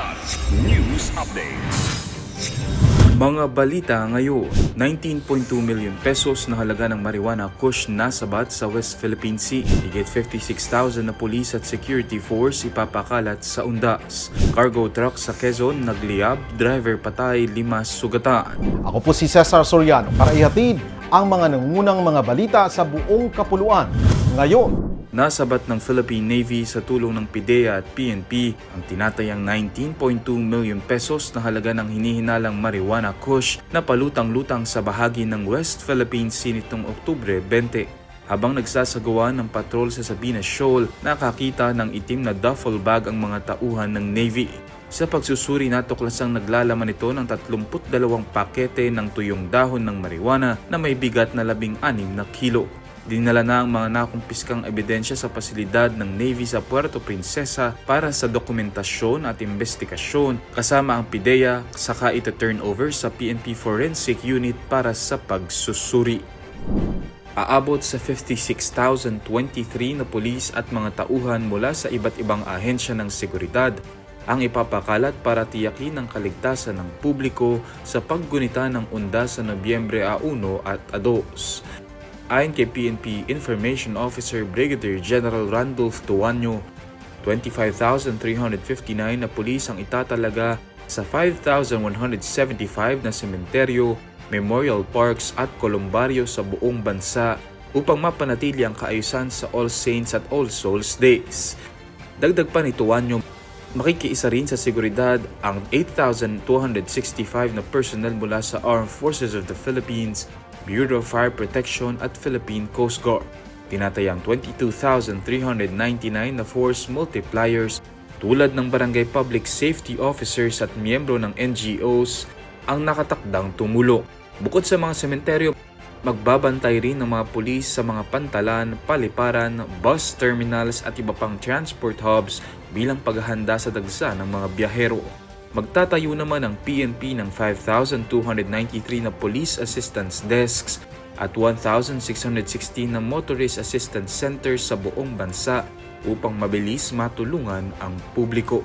Plus News Updates. Mga balita ngayon, 19.2 million pesos na halaga ng marijuana kush nasabat sa West Philippine Sea. Higit 56,000 na pulis at security force ipapakalat sa undas. Cargo truck sa Quezon nagliyab, driver patay, lima sugatan. Ako po si Cesar Soriano para ihatid ang mga nangungunang mga balita sa buong kapuluan. Ngayon, Nasabat ng Philippine Navy sa tulong ng PIDEA at PNP ang tinatayang 19.2 million pesos na halaga ng hinihinalang marijuana kush na palutang-lutang sa bahagi ng West Philippine Sea nitong Oktubre 20. Habang nagsasagawa ng patrol sa Sabina Shoal, nakakita ng itim na duffel bag ang mga tauhan ng Navy. Sa pagsusuri natuklasang naglalaman ito ng 32 pakete ng tuyong dahon ng marijuana na may bigat na 16 na kilo. Dinala na ang mga nakumpiskang ebidensya sa pasilidad ng Navy sa Puerto Princesa para sa dokumentasyon at investigasyon kasama ang PIDEA saka ito turnover sa PNP Forensic Unit para sa pagsusuri. Aabot sa 56,023 na pulis at mga tauhan mula sa iba't ibang ahensya ng seguridad ang ipapakalat para tiyakin ang kaligtasan ng publiko sa paggunita ng undas sa Nobyembre a 1 at a 2. Ayon kay PNP Information Officer Brigadier General Randolph Tuanyo, 25,359 na pulis ang itatalaga sa 5,175 na sementeryo, memorial parks at kolumbaryo sa buong bansa upang mapanatili ang kaayusan sa All Saints at All Souls Days. Dagdag pa ni Tuanyo, makikiisa rin sa seguridad ang 8,265 na personnel mula sa Armed Forces of the Philippines, Bureau of Fire Protection at Philippine Coast Guard. Tinatayang 22,399 na force multipliers tulad ng barangay public safety officers at miyembro ng NGOs ang nakatakdang tumulong. Bukod sa mga sementeryo, magbabantay rin ng mga pulis sa mga pantalan, paliparan, bus terminals at iba pang transport hubs bilang paghahanda sa dagsa ng mga biyahero. Magtatayo naman ang PNP ng 5,293 na police assistance desks at 1,616 na motorist assistance centers sa buong bansa upang mabilis matulungan ang publiko.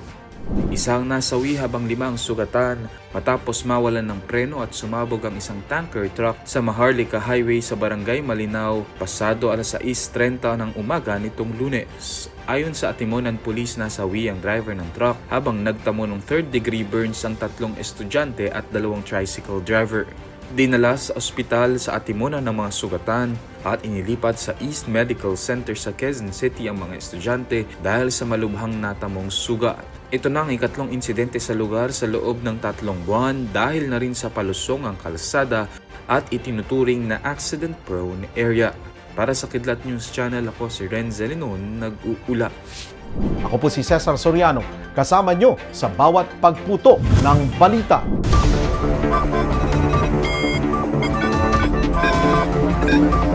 Isang nasawi habang lima ang sugatan matapos mawalan ng preno at sumabog ang isang tanker truck sa Maharlika Highway sa Barangay Malinaw pasado alas 6.30 ng umaga nitong lunes. Ayon sa Atimonan Police nasawi ang driver ng truck habang nagtamo ng third degree burns ang tatlong estudyante at dalawang tricycle driver. Dinala sa ospital sa Atimonan ng mga sugatan at inilipat sa East Medical Center sa Quezon City ang mga estudyante dahil sa malubhang natamong sugat. Ito na ang ikatlong insidente sa lugar sa loob ng tatlong buwan dahil na rin sa palusong ang kalsada at itinuturing na accident-prone area. Para sa Kidlat News Channel, ako si Renz Zelinon, nag-uula. ako po si Cesar Soriano, kasama nyo sa bawat pagputo ng balita. Thank you.